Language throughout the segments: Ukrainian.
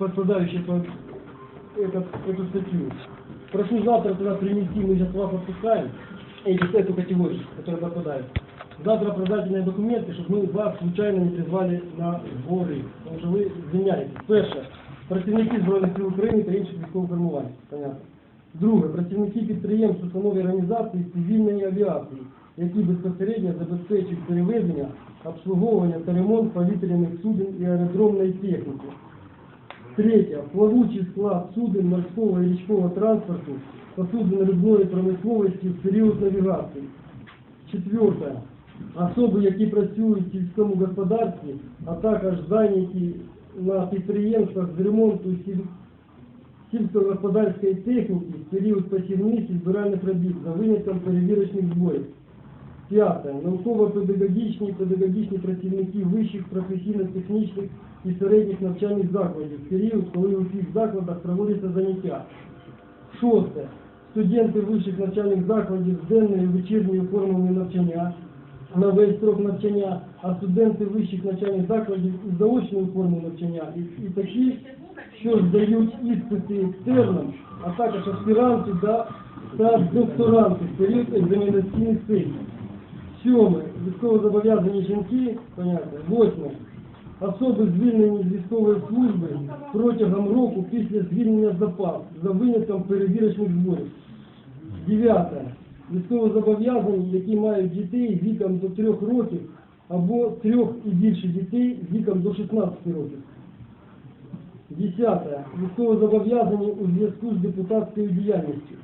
подпадающие под этот, эту статью. Прошу завтра туда принести, мы сейчас вас отпускаем, эти, эту категорию, которая подпадает. Завтра оправдательные документы, чтобы мы вас случайно не призвали на збори, тому що ви звільняєтесь. Перше, працівники Збройних сил України та інших військових формувань. Понятно. Друге, працівники підприємств, установ і організацій цивільної авіації, які безпосередньо забезпечують перевезення, обслуговування та ремонт повітряних суден і аеродромної техніки. Третє. Плавучий склад суден морського і річного транспорту, посудин рибної промисловості в період навігації. Четверте. Особи, які працюють в сільському господарстві, а також зайняті на підприємствах з ремонту сіль- сільськогосподарської техніки в період посівних і збиральних робіт за винятком перевірочних зборів. П'яте. Науково-педагогічні і педагогічні працівники вищих професійно-технічних і середніх навчальних закладів в період, коли у цих закладах проводяться заняття. Шосте. Студенти вищих навчальних закладів з денною вечірньою формами навчання на весь строк навчання, а студенти вищих навчальних закладів із заочною формою навчання і, і такі, що здають іспити екстерном, а також аспіранти да, та докторанти в період екзаменаційних сесій. Сьоме. Військовозобов'язані жінки, понятно. Восьме. Особи звільнені з військової служби протягом року після звільнення запас за винятком перевірочних зборів. Дев'яте. Військовозобов'язані, які мають дітей віком до трьох років або трьох і більше дітей віком до 16 років. Десяте. Військовозобов'язані у зв'язку з депутатською діяльністю.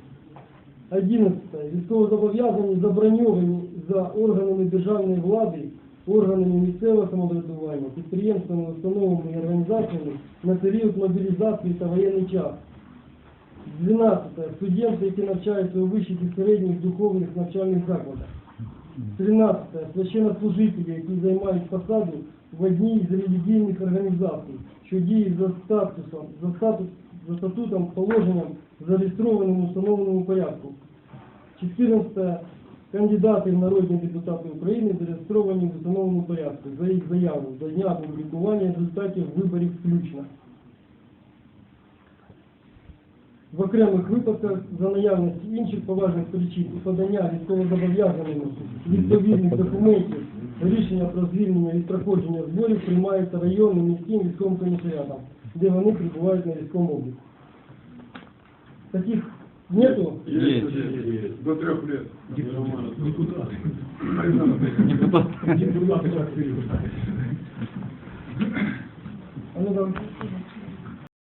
11. Військовозобов'язані заброньовані за органами державної влади, органами місцевого самоврядування, підприємствами, установами і організаціями на період мобілізації та воєнний час. 12. Студенти, які навчаються у вищих і середніх духовних навчальних закладах. 13. Священнослужителі, які займають посаду в одній з релігійних організацій, що діють за статусом, за, статус, за статутом, положенням, зареєстрованим у встановленому порядку. 14. Кандидати в народні депутати України зареєстровані в установленому порядку за їх заяву до дня опублікування результатів виборів включно. В окремих випадках за наявності інших поважних причин і подання військовозобов'язаними відповідних документів рішення про звільнення від проходження зборів приймається районним міським військовим комісаріатом, де вони прибувають на військовому обліку. Таких нету? Есть. До трех лет. Депутат. Депутат. Депутат. ну, давай.